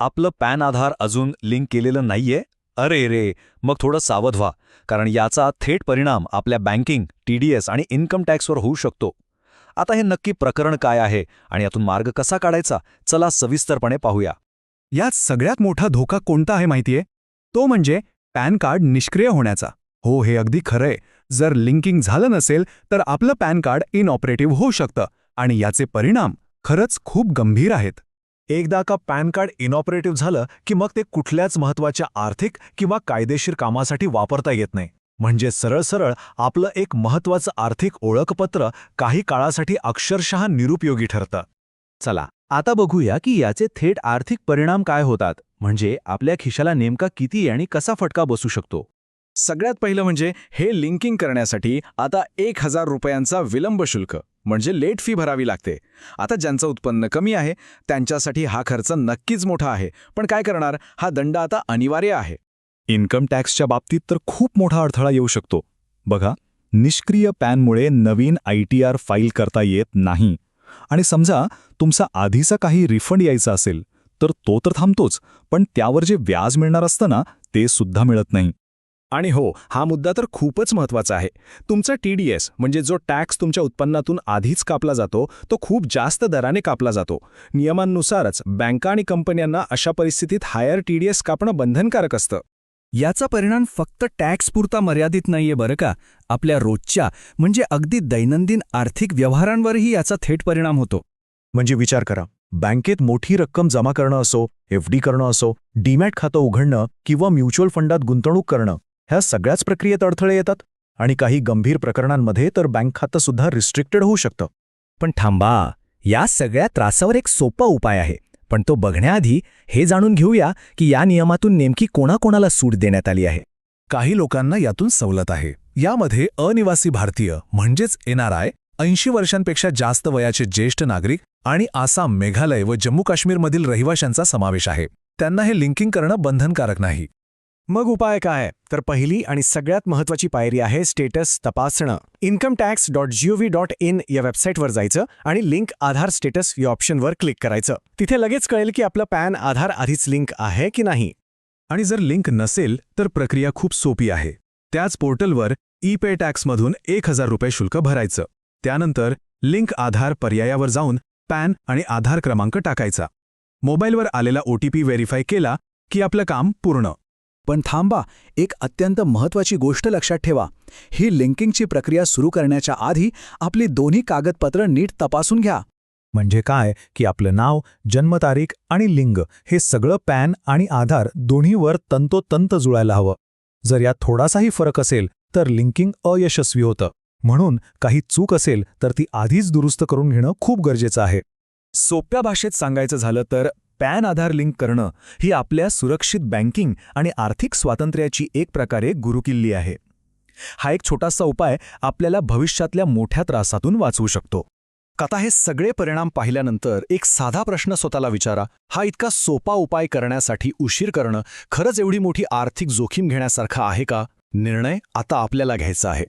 आपलं पॅन आधार अजून लिंक केलेलं नाहीये? अरे रे मग थोडं सावध व्हा कारण याचा थेट परिणाम आपल्या बँकिंग टीडीएस आणि इन्कम टॅक्सवर होऊ शकतो. आता हे नक्की प्रकरण काय आहे आणि यातून मार्ग कसा काढायचा चला सविस्तरपणे पाहूया. यात सगळ्यात मोठा धोका कोणता आहे माहितीये? तो म्हणजे पॅन कार्ड निष्क्रिय होण्याचा. हो हे अगदी खरंय. जर लिंकिंग झालं नसेल तर आपलं पॅन कार्ड इनऑपरेटिव्ह होऊ शकतं आणि याचे परिणाम खरंच खूप गंभीर आहेत. एकदा का पॅन कार्ड इनऑपरेटिव्ह झालं की मग ते कुठल्याच महत्त्वाच्या आर्थिक किंवा कायदेशीर कामासाठी वापरता येत नाही. म्हणजे सरळ सरळ आपलं एक महत्त्वाचं आर्थिक ओळखपत्र काही काळासाठी अक्षरशः निरुपयोगी ठरतं. चला आता बघूया की याचे थेट आर्थिक परिणाम काय होतात. म्हणजे आपल्या खिशाला नेमका किती आणि कसा फटका बसू शकतो? सगळ्यात पहिलं म्हणजे हे लिंकिंग करण्यासाठी आता एक हजार रुपयांचा विलंब शुल्क. म्हणजे लेट फी भरावी लागते. आता ज्यांचं उत्पन्न कमी आहे त्यांच्यासाठी हा खर्च नक्कीच मोठा आहे. पण काय करणार? हा दंड आता अनिवार्य आहे. इन्कम टॅक्सच्या बाबतीत तर खूप मोठा अडथळा येऊ शकतो. बघा निष्क्रिय पॅनमुळे नवीन आय टी आर फाईल करता येत नाही. आणि समजा तुमचा आधीचा काही रिफंड यायचा असेल तर तो तर थांबतोच पण त्यावर जे व्याज मिळणार असतं ना ते सुद्धा मिळत नाही. आणि हो हा मुद्दा तर खूपच महत्त्वाचा आहे. तुमचा टी डी एस म्हणजे जो टॅक्स तुमच्या उत्पन्नातून आधीच कापला जातो तो खूप जास्त दराने कापला जातो. नियमांनुसारच बँका आणि कंपन्यांना अशा परिस्थितीत हायर टी डी एस कापणं बंधनकारक असतं. याचा परिणाम फक्त टॅक्सपुरता मर्यादित नाहीये बरं का. आपल्या रोजच्या म्हणजे अगदी दैनंदिन आर्थिक व्यवहारांवरही याचा थेट परिणाम होतो. म्हणजे विचार करा. बँकेत मोठी रक्कम जमा करणं असो एफ डी करणं असो डीमॅट खातं उघडणं किंवा म्युच्युअल फंडात गुंतवणूक करणं ह्या सगळ्याच प्रक्रियेत अडथळे येतात आणि काही गंभीर प्रकरणांमध्ये तर बँक खातं सुद्धा रिस्ट्रिक्टेड होऊ शकतं. पण थांबा या सगळ्या त्रासावर एक सोपा उपाय आहे पण तो बघण्याआधी हे जाणून घेऊया की या नियमातून नेमकी कोणाकोणाला सूट देण्यात आली आहे. काही लोकांना यातून सवलत आहे. यामध्ये अनिवासी भारतीय म्हणजेच एनआरआय ऐंशी वर्षांपेक्षा जास्त वयाचे ज्येष्ठ नागरिक आणि आसाम मेघालय व जम्मू काश्मीरमधील रहिवाशांचा समावेश आहे. त्यांना हे लिंकिंग करणं बंधनकारक नाही. मग उपाय काय? तर पहिली आणि सगळ्यात महत्वाची पायरी आहे स्टेटस तपासणं. Income tax dot gov dot in या वेबसाईटवर जायचं आणि लिंक आधार स्टेटस या ऑप्शनवर क्लिक करायचं. तिथे लगेच कळेल की आपलं पॅन आधार आधीच लिंक आहे की नाही. आणि जर लिंक नसेल तर प्रक्रिया खूप सोपी आहे. त्याच पोर्टलवर ई पे टॅक्समधून एक हजार रुपये शुल्क भरायचं. त्यानंतर लिंक आधार पर्यायावर जाऊन पॅन आणि आधार क्रमांक टाकायचा. मोबाईलवर आलेला ओटीपी व्हेरीफाय केला की आपलं काम पूर्ण. पण थांबा एक अत्यंत महत्वाची गोष्ट लक्षात ठेवा. ही लिंकिंगची प्रक्रिया सुरू करण्याच्या आधी आपली दोन्ही कागदपत्र नीट तपासून घ्या. म्हणजे काय? की आपलं नाव जन्मतारीख आणि लिंग हे सगळं पॅन आणि आधार दोन्हीवर तंतोतंत जुळायला हवं. जर यात थोडासाही फरक असेल तर लिंकिंग अयशस्वी होतं. म्हणून काही चूक असेल तर ती आधीच दुरुस्त करून घेणं खूप गरजेचं आहे. सोप्या भाषेत सांगायचं झालं तर पॅन आधार लिंक करणं ही आपल्या सुरक्षित बँकिंग आणि आर्थिक स्वातंत्र्याची एक प्रकारे गुरुकिल्ली आहे. हा एक छोटासा उपाय आपल्याला भविष्यातल्या मोठ्या त्रासातून वाचवू शकतो. कथा हे सगळे परिणाम पाहिल्यानंतर एक साधा प्रश्न स्वतःला विचारा. हा इतका सोपा उपाय करण्यासाठी उशीर करणं खरंच एवढी मोठी आर्थिक जोखीम घेण्यासारखा आहे का? निर्णय आता आपल्याला घ्यायचा आहे.